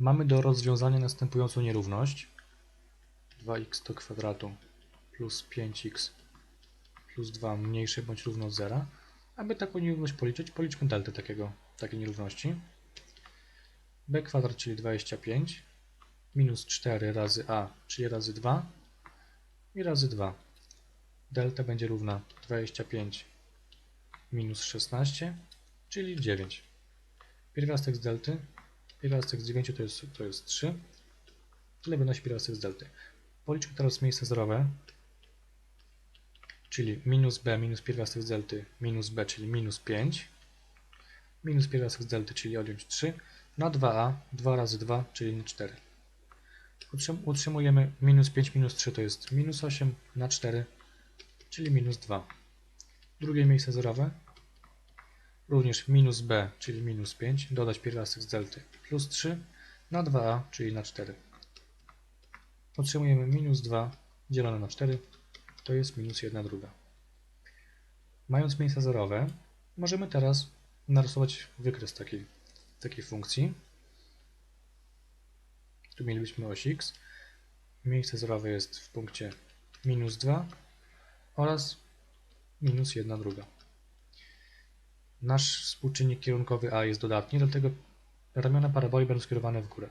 Mamy do rozwiązania następującą nierówność. 2x do kwadratu plus 5x plus 2 mniejsze bądź równo od zera. Aby taką nierówność policzyć, policzmy deltę takiego, takiej nierówności. b kwadrat, czyli 25, minus 4 razy a, czyli razy 2 i razy 2. Delta będzie równa 25 minus 16, czyli 9. Pierwiastek z delty, pierwiastek z 9 to jest, to jest 3. Tyle wynosi pierwiastek z delty. Policzmy teraz miejsce zerowe, czyli minus b minus pierwiastek z delty minus b, czyli minus 5, minus pierwiastek z delty, czyli odjąć 3, na 2a, 2 razy 2, czyli 4. Utrzym- Utrzymujemy minus 5 minus 3 to jest minus 8 na 4, czyli minus 2. Drugie miejsce zerowe, również minus b, czyli minus 5, dodać pierwiastek z delty plus 3 na 2a, czyli na 4. Otrzymujemy minus 2 dzielone na 4, to jest minus 1 druga. Mając miejsca zerowe, możemy teraz narysować wykres takiej, takiej funkcji. Tu mielibyśmy oś x. Miejsce zerowe jest w punkcie minus 2 oraz minus 1 druga. Nasz współczynnik kierunkowy a jest dodatni, dlatego ramiona paraboli będą skierowane w górę.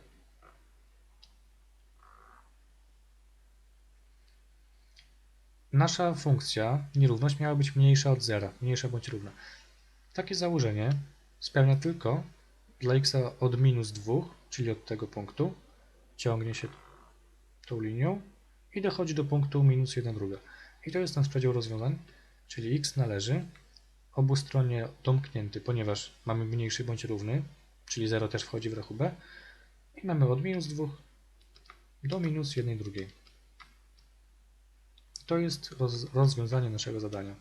Nasza funkcja, nierówność, miała być mniejsza od zera, mniejsza bądź równa. Takie założenie spełnia tylko dla x od minus 2, czyli od tego punktu, ciągnie się tą linią i dochodzi do punktu minus 1 druga. I to jest nasz przedział rozwiązań, czyli x należy obustronnie domknięty, ponieważ mamy mniejszy bądź równy, czyli 0 też wchodzi w rachubę i mamy od minus 2 do minus 1 drugiej. To jest roz, rozwiązanie naszego zadania.